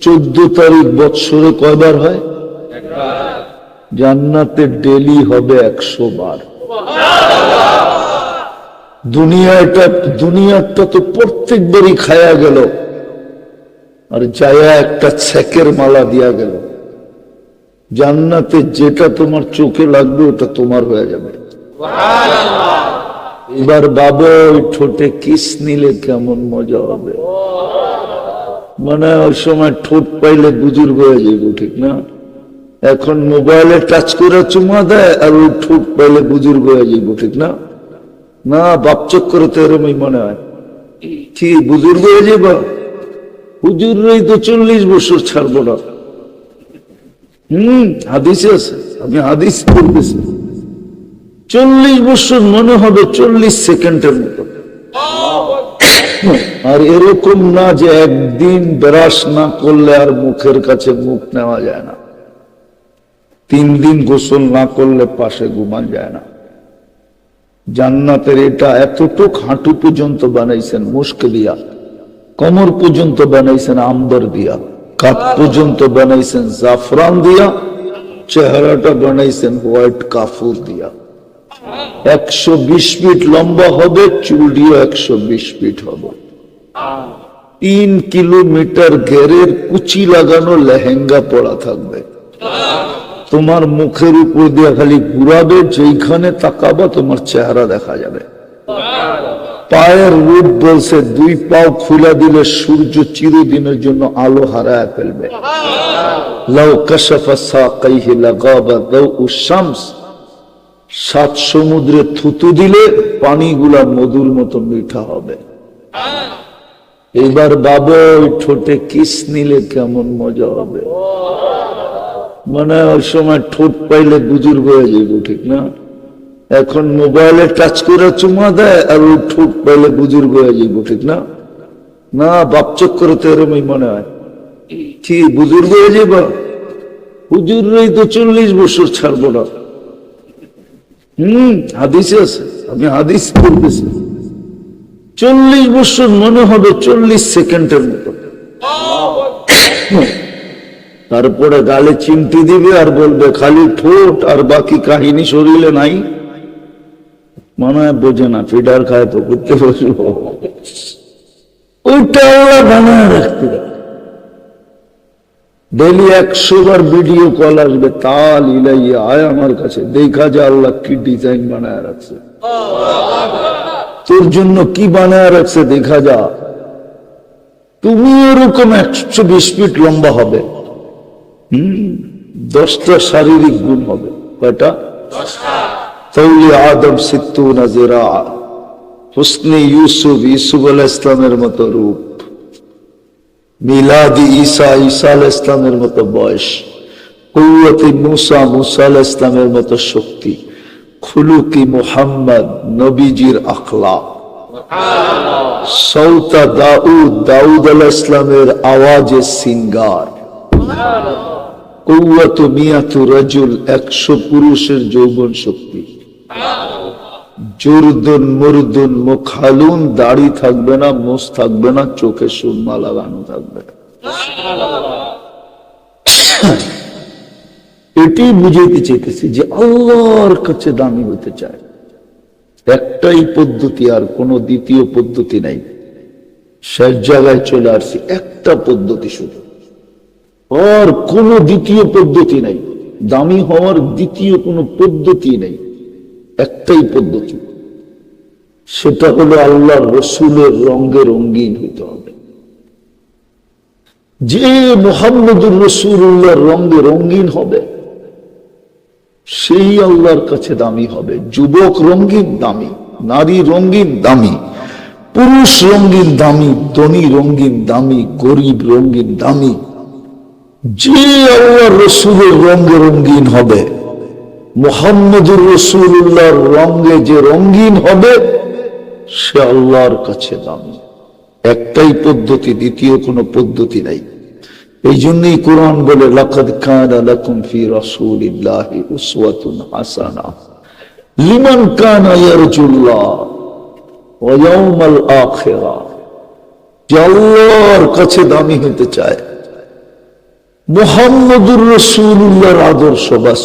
চোদ্দ তারিখ বৎসরে কয়বার হয়? জান্নাতে ডেলি হবে একশো বার। দুনিয়াটা দুনিয়াটা তো প্রত্যেকবারই খায়া গেল। আর যায়া একটা ছেকের মালা দিয়া গেল। জান্নাতে যেটা তোমার চোখে লাগবে, ওটা তোমার হয়ে যাবে। এবার বাবা, ওই ঠোঁটে কিস নিলে কেমন মজা হবে? মানে ওই সময় ঠোঁট পাইলে বুজুর্গ হয়ে যাবে ঠিক না? এখন মোবাইলে টাচ করে চুমা দেয় আর ওই ঠোঁট পাইলে বুজুর্গ হয়ে যাইব ঠিক না? না বাপচক করে তো এরমই মনে হয়। কি বুজুর্গ হয়ে যাব হুজুরই তো চল্লিশ বছর ছাড়বো না। হম হাদিসে আছে আমি হাদিস বলতেছি চল্লিশ বছর মনে হবে চল্লিশ সেকেন্ডের মতো। আর এরকম না যে একদিন ব্রাশ না করলে আর মুখের কাছে মুখ নেওয়া যায় না। তিন দিন গোসল না করলে পাশে ঘুমান যায় না। জান্নাতের এটা এতটুক হাঁটু পর্যন্ত বানাইছেন মুস্ক দিয়া কমর পর্যন্ত বানাইছেন আম্বর দিয়া কাপ পর্যন্ত বানাইছেন জাফরান দিয়া, চেহারাটা বানাইছেন হোয়াইট কাফুর দিয়া। একশো বিশ ফিট লম্বা হবে চুল চুলটিও একশো বিশ ফিট হবে। তিন কিলোমিটার ঘেরের কুচি লাগানো লেহেঙ্গা পড়া থাকবে। তোমার মুখের উপর দিয়ে খালি ঘুরাবে, যেইখানে তাকাবা তোমার চেহারা দেখা যাবে। পায়ের রূপ বলছে, দুই পাও খুলে দিলে সূর্য চিরদিনের জন্য আলো হারায় ফেলবে। সাত সমুদ্রে থুতু দিলে পানিগুলা মধুর মতো মিঠা হবে। এবার বাবা, ওই ঠোঁটে কিস নিলে কেমন মজা হবে? মানে ওই সময় ঠোঁট পাইলে বুজুর্গ হয়ে যাইব, ঠিক না? এখন মোবাইলে টাচ করে চুমা দেয় আর ওই ঠোঁট পাইলে বুজুর্গ হয়ে যাইব, ঠিক না? না বাপচক করে তো এরমই মনে হয়। কি, বুজুর্গ হয়ে যাইব? হুজুরই তো চল্লিশ বছর ছাড়বো না। হম, হাদিসে আছে, আমি হাদিস বলতেছি চল্লিশ বছর মনে হবে চল্লিশ সেকেন্ডের মতো। তারপরে গালে চিমটি দিবে আর বলবে, খালি ঠোঁট আর বাকি কাহিনী শরীরে নাই। মনে হয় বোঝে না, ফিডার খায় তো করতে বসবো ওইটা ওরা বানায় রাখতে ডেলি একশো বার ভিডিও কল আসবে, তাল ইলাইয়া, আয় আমার কাছে, দেখা যা আল্লাহ কি ডিজাইন বানায় রাখছে। তোর জন্য কি বানায় রাখছে দেখা যা তুমি এরকম একশো বিশ ফিট লম্বা হবে। হম দশটা শারীরিক গুণ হবে। কয়টা? তৌলি আদম সিত্তু নাজিরা হুসনে ইউসুফ ইউসুফ আলাহ ইসলামের মতো রূপ। মিলাদি ঈসা ঈসা আল ইসলামের মতো বয়স। কৌয়তি মুসা মুসা আল ইসলামের মতো শক্তি। খুলুকি মুহাম্মদ নবীজির আখলা সৌতা দাউদ দাউদ আল ইসলামের আওয়াজে সিঙ্গার। কৌয়াত মিয়াতু রাজুল, একশো পুরুষের যৌবন শক্তি। জোরদুন মুরদুন মুখালুন, দাড়ি থাকবে না, মোষ থাকবে না, চোখে সুরমা লাগানো থাকবে। এটি বুঝাইতে চাইতেছি যে আল্লাহর কাছে দামি হতে চায়। একটাই পদ্ধতি আর কোন দ্বিতীয় পদ্ধতি নাই। শেষ জায়গায় চলে আসছি, একটা পদ্ধতি শুধু। আর কোন দ্বিতীয় পদ্ধতি নাই। দামি হওয়ার দ্বিতীয় কোনো পদ্ধতি নেই। একটাই পদ্ধতি। সেটা হলো আল্লাহর রসুলের রঙে রঙ্গিন হইতে হবে। যে মোহাম্মদুর রসুল্লাহর রঙে রঙ্গিন হবে সেই আল্লাহর কাছে দামি হবে। যুবক রঙ্গিন দামি, নারী রঙ্গিন দামি, পুরুষ রঙ্গিন দামি, ধনী রঙ্গিন দামি, গরিব রঙ্গিন দামি। যে আল্লাহ রসুলের রঙে রঙ্গিন হবে, মোহাম্মদুর রসুল্লাহর রঙে যে রঙ্গিন হবে, সে আল্লাহর কাছে দামি। একটাই পদ্ধতি, দ্বিতীয় কোনো পদ্ধতি নাই। এই জন্যই কোরআন বলে, লাকাদ কানা লাকুম ফি রাসূলিল্লাহি উসওয়াতুন হাসানা। লিমান কানা ইয়ারজুল্লাহ ওয়া ইয়াউমাল আখিরা। আল্লাহর কাছে দামি হতে চায়। মোহাম্মদুর রসুল্লাহর আদর্শ বাস।